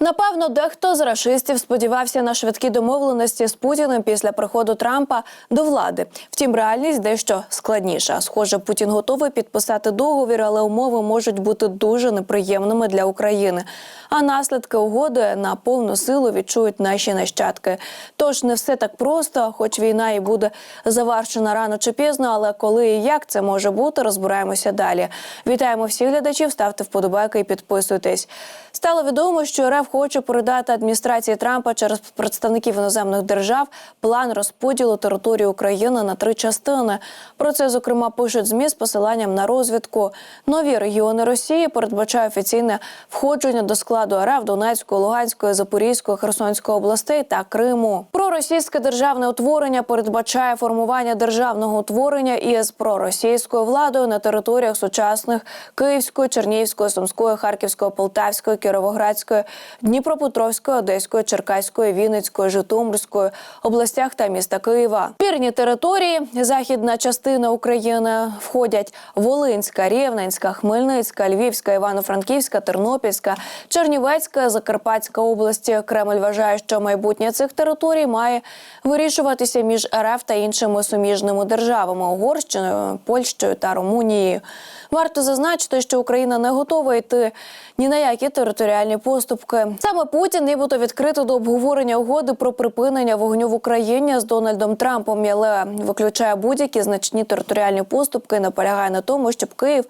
Напевно, дехто з рашистів сподівався на швидкі домовленості з Путіним після приходу Трампа до влади. Втім, реальність дещо складніша. Схоже, Путін готовий підписати договір, але умови можуть бути дуже неприємними для України. А наслідки угоди на повну силу відчують наші нащадки. Тож не все так просто, хоч війна і буде завершена рано чи пізно, але коли і як це може бути, розбираємося далі. Вітаємо всіх глядачів, ставте вподобайки і підписуйтесь. Стало відомо, що РФ хоче передати адміністрації Трампа через представників іноземних держав план розподілу території України на три частини. Про це зокрема пишуть змі з посиланням на розвідку. Нові регіони Росії передбачає офіційне входження до складу РФ Донецької, Луганської, Запорізької, Херсонської областей та Криму. Проросійське державне утворення передбачає формування державного утворення із проросійською владою на територіях сучасних Київської, Чернігівської, Сумської, Харківської, Полтавської, Кіровоградської, Дніпропетровської, Одеської, Черкаської, Вінницької, Житомирської областях та міста Києва. Спірні території, західна частина України входять Волинська, Рівненська, Хмельницька, Львівська, Івано-Франківська, Тернопільська, Чернівецька, Закарпатська області. Кремль вважає, що майбутнє цих територій має вирішуватися між РФ та іншими суміжними державами Угорщиною, Польщею та Румунією. Варто зазначити, що Україна не готова йти ні на які територіальні поступки. Саме Путін нібито відкрито до обговорення угоди про припинення вогню в Україні з Дональдом Трампом, але виключає будь-які значні територіальні поступки. Наполягає на тому, щоб Київ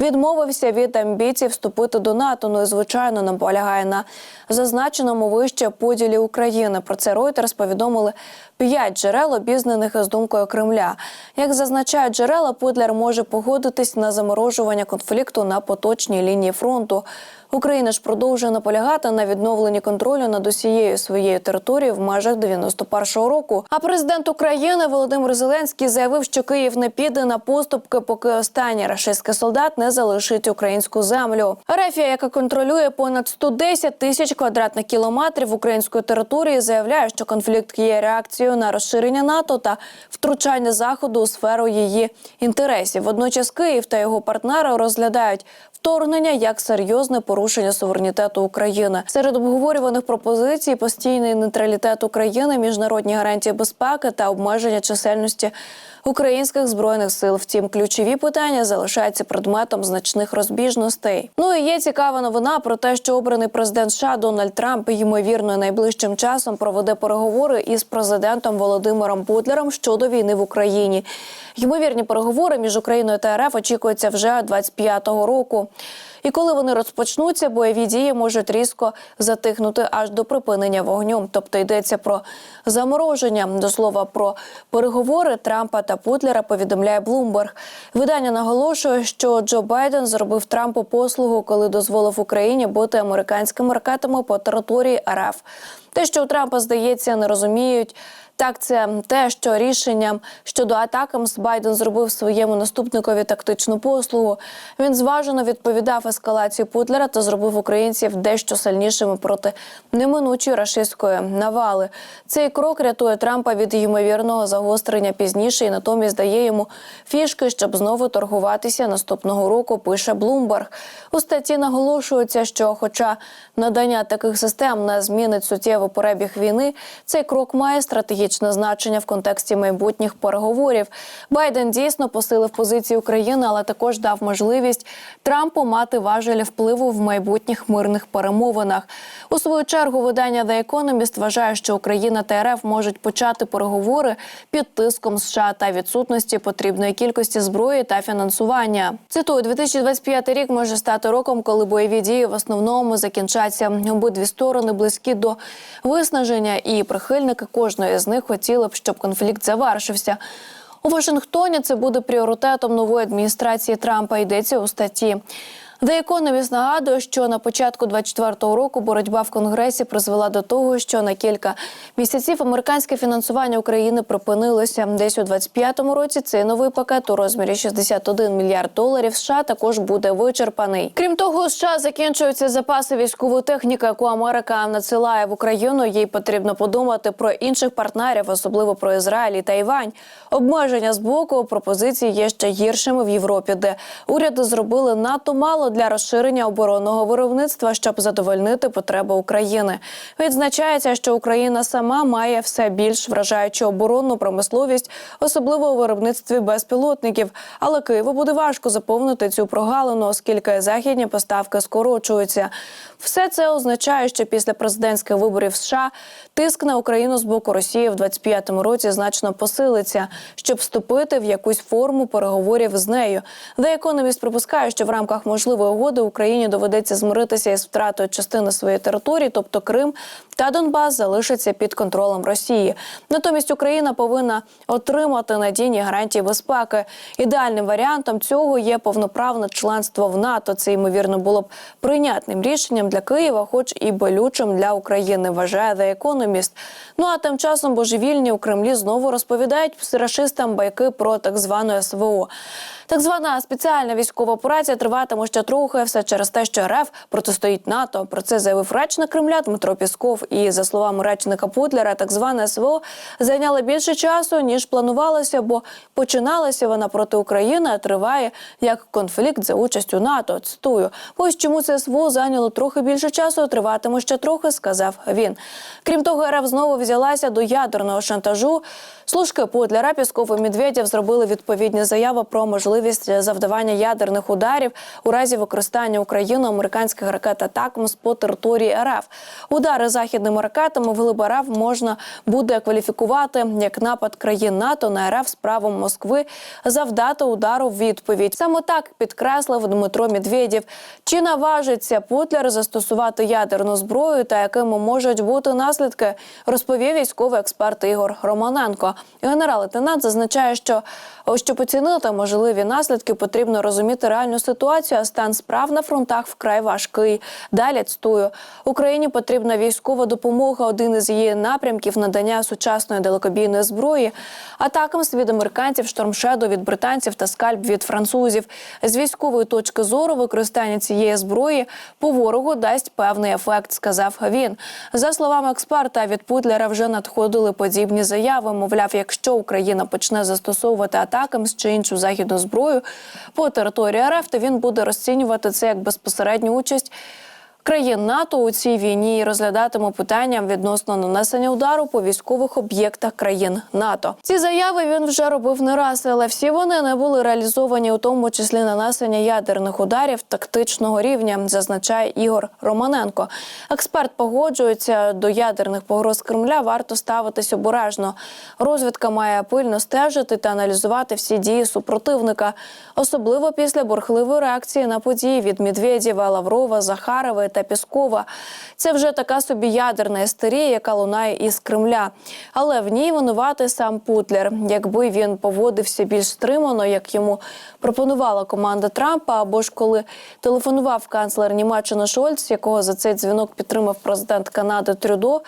відмовився від амбіцій вступити до НАТО. Ну і звичайно наполягає на зазначеному вище поділі України. Про це Reuters повідомили п'ять джерел, обізнаних з думкою Кремля. Як зазначають джерела, Пудлер може погодитись на заморожування конфлікту на поточній лінії фронту. Україна ж продовжує наполягати на відновленні контролю над усією своєю територією в межах 91-го року. А президент України Володимир Зеленський заявив, що Київ не піде на поступки, поки останній рашистський солдат не залишить українську землю. Рефія, яка контролює понад 110 тисяч квадратних кілометрів української території, заявляє, що конфлікт є реакцією на розширення НАТО та втручання заходу у сферу її інтересів. Водночас Київ та його партнери розглядають вторгнення як серйозне порушення суверенітету України. Серед обговорюваних пропозицій постійний нейтралітет України, міжнародні гарантії безпеки та обмеження чисельності українських збройних сил. Втім, ключові питання залишаються предметом значних розбіжностей. Ну і є цікава новина про те, що обраний президент США Дональд Трамп ймовірно найближчим часом проведе переговори із президентом Володимиром Путлером щодо війни в Україні. Ймовірні переговори між Україною та РФ очікуються вже 25-го року. І коли вони розпочнуться, бойові дії можуть різко затихнути аж до припинення вогню. Тобто йдеться про замороження. До слова про переговори Трампа та Путлера повідомляє Блумберг. Видання наголошує, що Джо Байден зробив Трампу послугу, коли дозволив Україні бути американськими ракетами по території РФ. Те, що у Трампа здається, не розуміють. Так, це те, що рішенням щодо атакам Байден зробив своєму наступникові тактичну послугу. Він зважено відповідав ескалації Путлера та зробив українців дещо сильнішими проти неминучої рашистської навали. Цей крок рятує Трампа від ймовірного загострення пізніше і натомість дає йому фішки, щоб знову торгуватися наступного року. Пише Блумберг. У статті наголошується, що, хоча надання таких систем не змінить суттєво перебіг війни, цей крок має стратегічне значення в контексті майбутніх переговорів. Байден дійсно посилив позиції України, але також дав можливість Трампу мати важелі впливу в майбутніх мирних перемовинах. У свою чергу видання The Economist вважає, що Україна та РФ можуть почати переговори під тиском США та відсутності потрібної кількості зброї та фінансування. Цитую, 2025 рік може стати роком, коли бойові дії в основному закінчаться. Обидві сторони близькі до виснаження, і прихильники кожної з них хотіли б, щоб конфлікт завершився. У Вашингтоні це буде пріоритетом нової адміністрації Трампа. Йдеться у статті. The Economist нагадує, що на початку 24-го року боротьба в Конгресі призвела до того, що на кілька місяців американське фінансування України припинилося. Десь у 25-му році цей новий пакет у розмірі 61 мільярд доларів США також буде вичерпаний. Крім того, США закінчуються запаси військової техніки, яку Америка надсилає в Україну. Їй потрібно подумати про інших партнерів, особливо про Ізраїль і Тайвань. Обмеження з боку пропозиції є ще гіршими в Європі, де уряди зробили надто мало для розширення оборонного виробництва, щоб задовольнити потреби України. Відзначається, що Україна сама має все більш вражаючу оборонну промисловість, особливо у виробництві безпілотників. Але Києву буде важко заповнити цю прогалину, оскільки західні поставки скорочуються. Все це означає, що після президентських виборів США тиск на Україну з боку Росії в 25-му році значно посилиться, щоб вступити в якусь форму переговорів з нею. The Economist припускає, що в рамках можливої угоди Україні доведеться змиритися із втратою частини своєї території, тобто Крим та Донбас залишаться під контролем Росії. Натомість Україна повинна отримати надійні гарантії безпеки. Ідеальним варіантом цього є повноправне членство в НАТО. Це ймовірно було б прийнятним рішенням для Києва, хоч і болючим для України. Вважає The Economist. Ну а тим часом божевільні у Кремлі знову розповідають рашистам байки про так звану СВО. Так звана спеціальна військова операція триватиме ще трохи все через те, що РФ протистоїть НАТО. Про це заявив речник Кремля Дмитро Пісков. І за словами речника Путлера, так зване СВО зайняло більше часу ніж планувалося, бо починалася вона проти України, а триває як конфлікт за участю НАТО. Цитую, ось чому це СВО зайняло трохи більше часу. Триватиме ще трохи, сказав він. Крім того, РФ знову взялася до ядерного шантажу. Служки Путлера, Пісков і Медведєв зробили відповідні заяви про можливість завдавання ядерних ударів у разі використання Україною американських ракет «Атакамс» по території РФ. Удари західними ракетами в глиб РФ можна буде кваліфікувати як напад країн НАТО на РФ з правом Москви завдати удару в відповідь. Саме так підкреслив Дмитро Медведєв. Чи наважиться Путлер застосувати ядерну зброю та якими можуть бути наслідки, розповів військовий експерт Ігор Романенко. Генерал-лейтенант зазначає, що щоб оцінити можливі наслідки, потрібно розуміти реальну ситуацію. А стан справ на фронтах вкрай важкий. Далі цитую Україні потрібна військова допомога. Один із її напрямків надання сучасної далекобійної зброї, атакам від американців, штормшеду від британців та скальп від французів. З військової точки зору використання цієї зброї по ворогу дасть певний ефект, сказав він. За словами експерта, від Путлера вже надходили подібні заяви. Мовляв, якщо Україна почне застосовувати атакам чи іншу західну зброю по території РФ, то він буде розцінювати це як безпосередню участь. Країн НАТО у цій війні і розглядатиме питання відносно нанесення удару по військових об'єктах країн НАТО. Ці заяви він вже робив не раз, але всі вони не були реалізовані, у тому числі нанесення ядерних ударів тактичного рівня, зазначає Ігор Романенко. Експерт погоджується до ядерних погроз Кремля. Варто ставитись обережно. Розвідка має пильно стежити та аналізувати всі дії супротивника, особливо після бурхливої реакції на події від Медведєва, Лаврова, Захарова та Піскова. Це вже така собі ядерна істерія, яка лунає із Кремля. Але в ній винувати сам Путлер. Якби він поводився більш стримано, як йому пропонувала команда Трампа, або ж коли телефонував канцлер Німеччини Шольц, якого за цей дзвінок підтримав президент Канади Трюдо,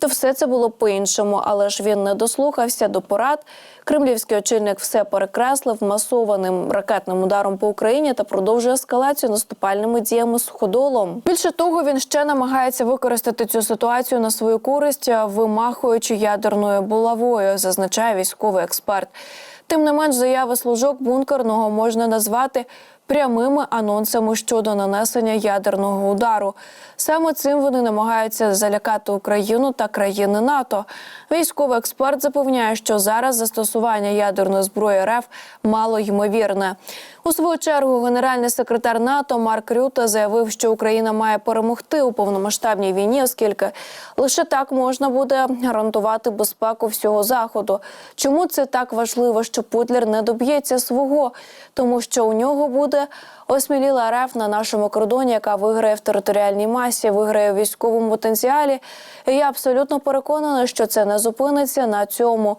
то все це було по-іншому. Але ж він не дослухався до порад. Кремлівський очільник все перекреслив масованим ракетним ударом по Україні та продовжує ескалацію наступальними діями суходолом. Більше того, він ще намагається використати цю ситуацію на свою користь, вимахуючи ядерною булавою, зазначає військовий експерт. Тим не менш, заяви служок бункерного можна назвати прямими анонсами щодо нанесення ядерного удару. Саме цим вони намагаються залякати Україну та країни НАТО. Військовий експерт запевняє, що зараз застосування ядерної зброї РФ мало ймовірне. У свою чергу генеральний секретар НАТО Марк Рюте заявив, що Україна має перемогти у повномасштабній війні, оскільки лише так можна буде гарантувати безпеку всього заходу. Чому це так важливо, що Путлер не доб'ється свого, тому що у нього буде осміліла РФ на нашому кордоні, яка виграє в територіальній масі, виграє в військовому потенціалі. І я абсолютно переконана, що це не зупиниться на цьому.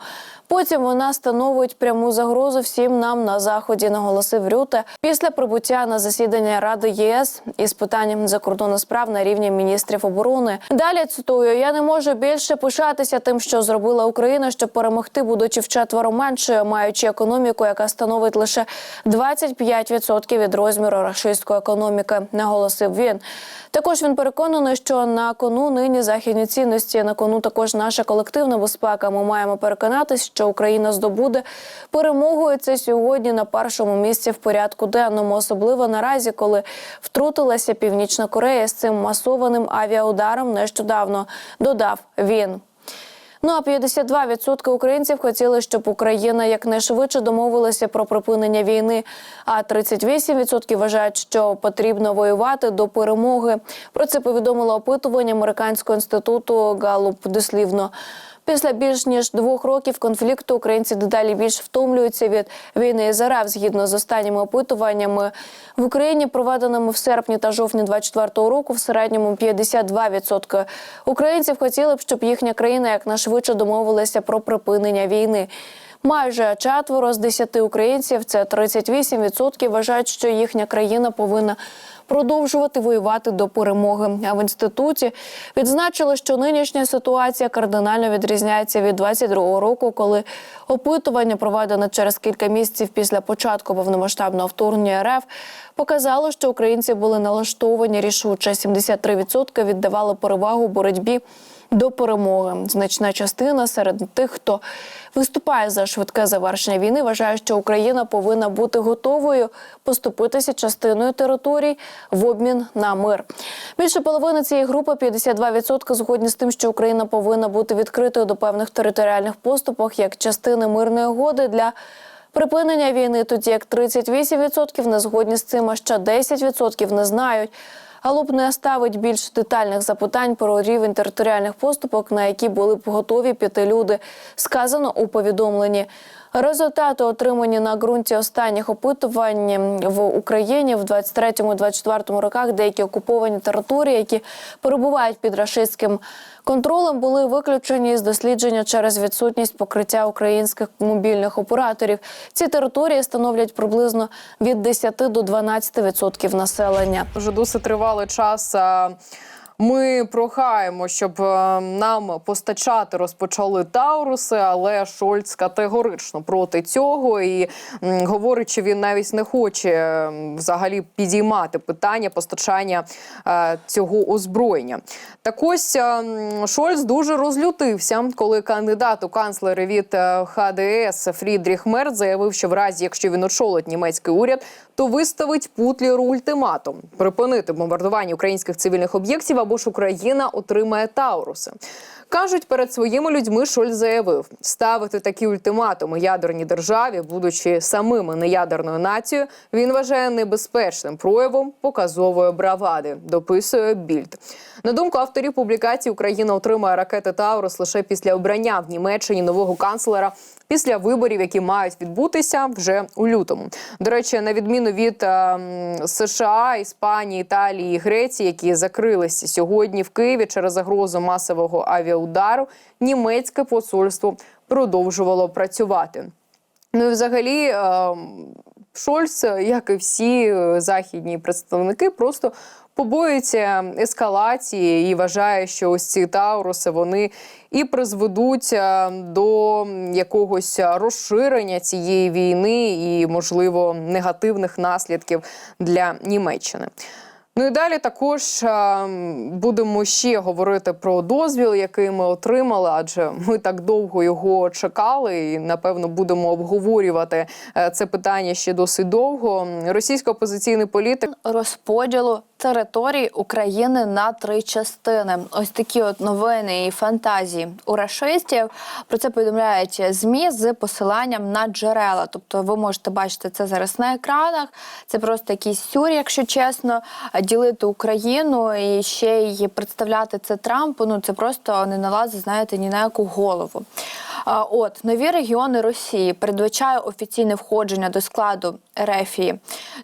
Потім вона становить пряму загрозу всім нам на заході, наголосив Рюте після прибуття на засідання Ради ЄС із питанням закордонних справ на рівні міністрів оборони. Далі цитую: я не можу більше пишатися тим, що зробила Україна, щоб перемогти, будучи вчетверо меншою, маючи економіку, яка становить лише 25% відсотків від розміру рашистської економіки, наголосив він. Також він переконаний, що на кону нині західні цінності, на кону також наша колективна безпека. Ми маємо переконатись, що Україна здобуде перемогу. І Це сьогодні на першому місці в порядку денному, особливо наразі, коли втрутилася Північна Корея з цим масованим авіаударом нещодавно. Додав він. Ну а 52% українців хотіли, щоб Україна якнайшвидше домовилася про припинення війни. А 38% вважають, що потрібно воювати до перемоги. Про це повідомило опитування американського інституту Галуп дослівно. Після більш ніж двох років конфлікту українці дедалі більш втомлюються від війни з РФ. Згідно з останніми опитуваннями в Україні, проведеними в серпні та жовтні 24-го року, в середньому 52% українців хотіли б, щоб їхня країна якнайшвидше домовилася про припинення війни. Майже четверо з десяти українців, це 38%, вважають, що їхня країна повинна продовжувати воювати до перемоги. А в інституті відзначили, що нинішня ситуація кардинально відрізняється від 22-го року, коли опитування, проведене через кілька місяців після початку повномасштабного вторгнення РФ, показало, що українці були налаштовані рішуче. 73% віддавали перевагу боротьбі до перемоги. Значна частина серед тих, хто виступає за швидке завершення війни, вважає, що Україна повинна бути готовою поступитися частиною територій в обмін на мир. Більше половини цієї групи 52% згодні з тим, що Україна повинна бути відкритою до певних територіальних поступок як частини мирної угоди для. Припинення війни, тоді як 38% не згодні з цим, а ще 10% не знають. Галуп не ставить більш детальних запитань про рівень територіальних поступок, на які були б готові піти люди. Сказано у повідомленні. Результати отримані на ґрунті останніх опитувань в Україні в 23-24 роках. Деякі окуповані території, які перебувають під рашистським контролем, були виключені з дослідження через відсутність покриття українських мобільних операторів. Ці території становлять приблизно від 10 до 12% населення. Вже досить тривалий час. е, Ми прохаємо, щоб е, нам постачати розпочали Тауруси, але Шольц категорично проти цього і говорить, що він навіть не хоче е, взагалі підіймати питання постачання е, цього озброєння. Так ось Шольц дуже розлютився, коли кандидат у канцлери від ХДС Фрідріх Мерц заявив, що в разі, якщо він очолить німецький уряд, то виставить Путлеру ультиматум припинити бомбардування українських цивільних об'єктів або ж Україна отримає Тауруси. Кажуть, перед своїми людьми Шольц заявив, ставити такі ультиматуми ядерній державі, будучи самими неядерною нацією, він вважає небезпечним проявом показової бравади. Дописує більд. На думку авторів публікації, Україна отримає ракети Таурус лише після обрання в Німеччині нового канцлера після виборів, які мають відбутися вже у лютому. До речі, на відміну від е, США, Іспанії, Італії і Греції, які закрилися сьогодні в Києві через загрозу масового авіаудару, німецьке посольство продовжувало працювати. Ну і взагалі. е, Шольц, як і всі е, західні представники, просто побоюється ескалації і вважає, що ось ці тауруси вони і призведуть е, до якогось розширення цієї війни і, можливо, негативних наслідків для Німеччини. Ну і далі також е, будемо ще говорити про дозвіл, який ми отримали, адже ми так довго його чекали, і напевно будемо обговорювати е, це питання ще досить довго. Російсько опозиційний політик розподілу територій України на три частини. Ось такі от новини і фантазії у рашистів. Про це повідомляють змі з посиланням на джерела. Тобто, ви можете бачити це зараз на екранах. Це просто якийсь сюр, якщо чесно, ділити Україну і ще й представляти це Трампу. Ну це просто не налазить, знаєте, ні на яку голову. От нові регіони Росії передбачає офіційне входження до складу Ерефії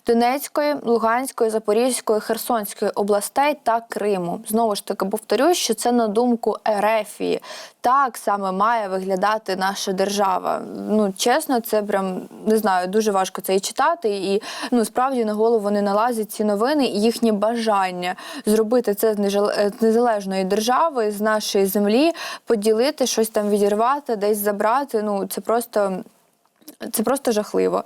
Донецької, Луганської, Запорізької, Херсонської областей та Криму. Знову ж таки повторюю, що це на думку Ерефії. Так саме має виглядати наша держава. Ну чесно, це прям не знаю, дуже важко це і читати. І ну справді на голову не налазять ці новини і їхнє бажання зробити це з з незалежної держави, з нашої землі, поділити щось там відірвати, десь забрати. Ну це просто. Це просто жахливо.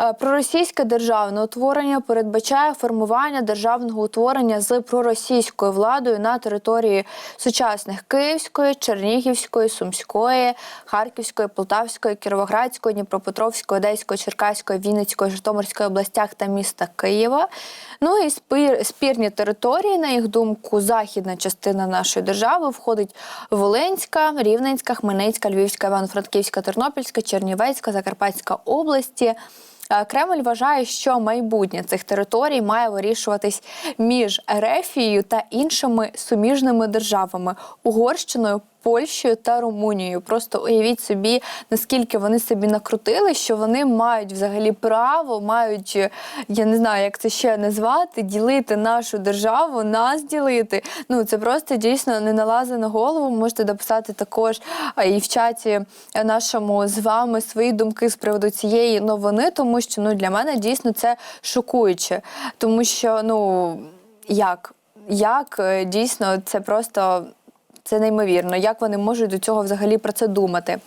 Е, Проросійське державне утворення передбачає формування державного утворення з проросійською владою на території сучасних Київської, Чернігівської, Сумської, Харківської, Полтавської, Кіровоградської, Дніпропетровської, Одеської, Черкаської, Вінницької, Житомирської областях та міста Києва. Ну і спір, спірні території, на їх думку, західна частина нашої держави входить Волинська, Рівненська, Хмельницька, Львівська, Івано-Франківська, Тернопільська, Чернівецька, Закарпатська області. Е, Кремль вважає, що майбутнє цих територій має вирішуватись між Ерефією та іншими суміжними державами Угорщиною, Польщею та Румунією. Просто уявіть собі, наскільки вони собі накрутили, що вони мають взагалі право, мають, е, я не знаю, як це ще назвати, ділити нашу державу, нас ділити. Ну це просто дійсно не налазить на голову. Можете дописати також і в чаті е, нашому з вами свої думки з приводу цієї новини, тому що ну для мене дійсно це шокуюче, тому що ну як, як е, дійсно це просто. Це неймовірно, як вони можуть до цього взагалі про це думати.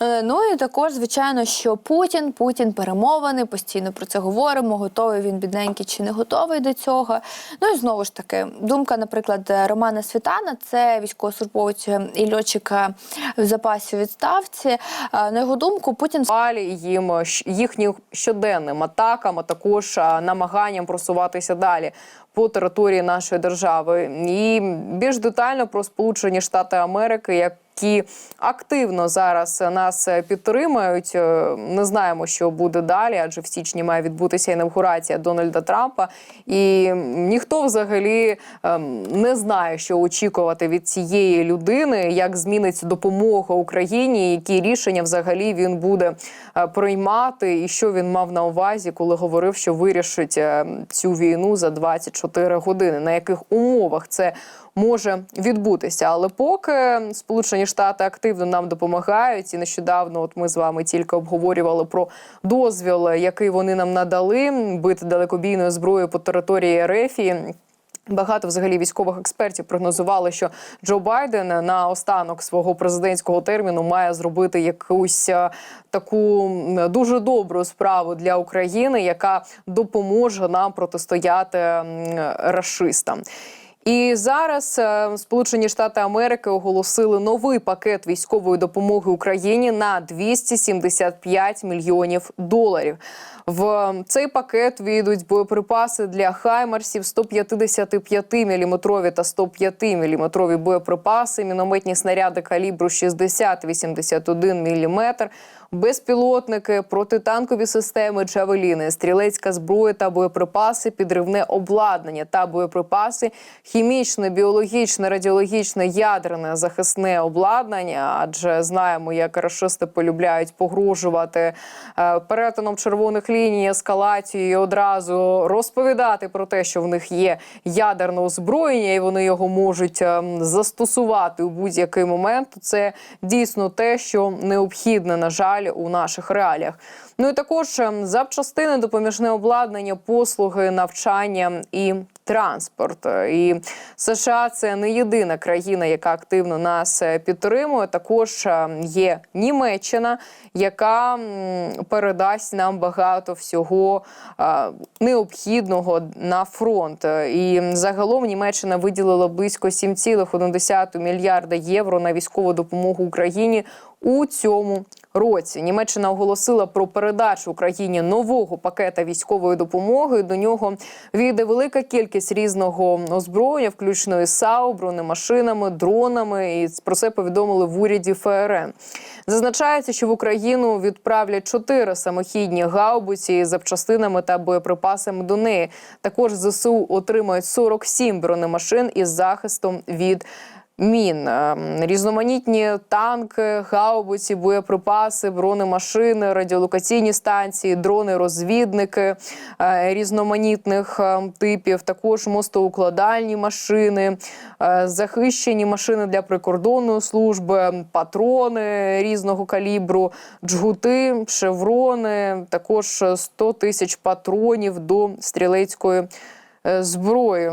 Е, Ну і також, звичайно, що Путін, Путін перемовини, постійно про це говоримо, готовий він бідненький чи не готовий до цього. Ну і знову ж таки, думка, наприклад, Романа Світана, це військовослужбовець і льотчик е, в запасі відставці. Е, На його думку, Путін їм їхнім щоденним атакам, а також намаганням просуватися далі по території нашої держави. І більш детально про Сполучені Штати Америки, які активно зараз нас підтримують. Е, Не знаємо, що буде далі, адже в січні має відбутися інавгурація Дональда Трампа, і ніхто взагалі ем, не знає, що очікувати від цієї людини, як зміниться допомога Україні, які рішення взагалі він буде е, приймати, і що він мав на увазі, коли говорив, що вирішить е, цю війну за 24 години. На яких умовах це може відбутися? Але поки Сполучені Штати активно нам допомагають, і нещодавно, от ми з вами тільки обговорювали про дозвіл, який вони нам надали бити далекобійною зброєю по території Рефії. Багато взагалі військових експертів прогнозували, що Джо Байден на останок свого президентського терміну має зробити якусь е, таку дуже добру справу для України, яка допоможе нам протистояти м, рашистам. І зараз е, Сполучені Штати Америки оголосили новий пакет військової допомоги Україні на 275 мільйонів доларів. В цей пакет війдуть боєприпаси для хаймарсів 155 мм та 105 мм боєприпаси, мінометні снаряди калібру 60-81 мм, безпілотники, протитанкові системи, джавеліни, стрілецька зброя та боєприпаси, підривне обладнання та боєприпаси, хімічне, біологічне, радіологічне, ядерне захисне обладнання. Адже знаємо, як рашисти полюбляють погрожувати е, перетином червоних ліній, ескалацією і одразу розповідати про те, що в них є ядерне озброєння, і вони його можуть ем, застосувати у будь-який момент. Це дійсно те, що необхідне, на жаль, у наших реаліях. Ну і також ем, запчастини, допоміжне обладнання, послуги, навчання і транспорт. І США це не єдина країна, яка активно нас е, підтримує. Також е, є Німеччина, яка передасть нам багато всього е, необхідного на фронт. І загалом Німеччина виділила близько 7,1 мільярда євро на військову допомогу Україні у цьому році. Німеччина оголосила про передачу Україні нового пакета військової допомоги. До нього війде велика кількість різного озброєння, включно із САУ, бронемашинами, дронами. І про це повідомили в уряді ФРН. Зазначається, що в Україну відправлять чотири самохідні гаубиці з запчастинами та боєприпасами до неї. Також ЗСУ отримають 47 бронемашин із захистом від. Мін Ем, різноманітні танки, гаубиці, боєприпаси, бронемашини, радіолокаційні станції, дрони-розвідники е, різноманітних е, типів, також мостоукладальні машини, е, захищені машини для прикордонної служби, патрони різного калібру, джгути, шеврони, також 100 тисяч патронів до стрілецької е, зброї.